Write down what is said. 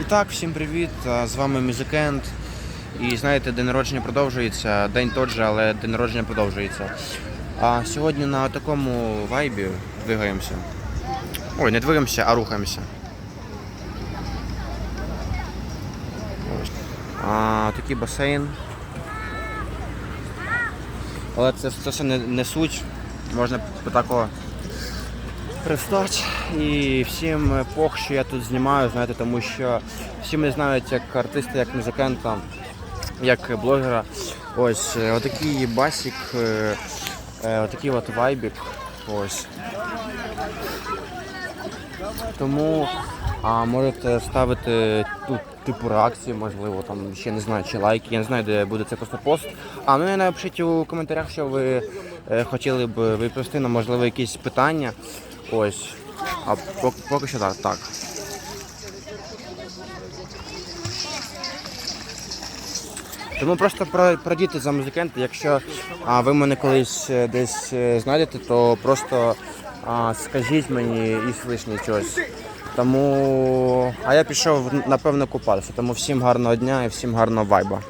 І так, всім привіт! З вами Мюзикенд. І знаєте, день народження продовжується. День тот же, але день народження продовжується. А сьогодні на такому вайбі двигаємося. Ой, не двигаємося, а рухаємося. А, такий басейн. Але це, це все не, не суть. Можна такого пристати. І всім пох, що я тут знімаю, знаєте, тому що всі мене знають як артиста, як музиканта, як блогера. Ось е, отакий басік, е, е, отакий от вайбік. Ось. Тому а, можете ставити тут типу реакції, можливо, там ще не знаю, чи лайки, я не знаю, де буде це просто пост. А ну і напишіть у коментарях, що ви хотіли б відповісти на можливо якісь питання. Ось. А поки, поки що так. так. Тому просто про, пройдіти за музиканти. Якщо а, ви мене колись е, десь е, знайдете, то просто а, скажіть мені і слишні щось. Тому. А я пішов напевно купатися. Тому всім гарного дня і всім гарного вайба.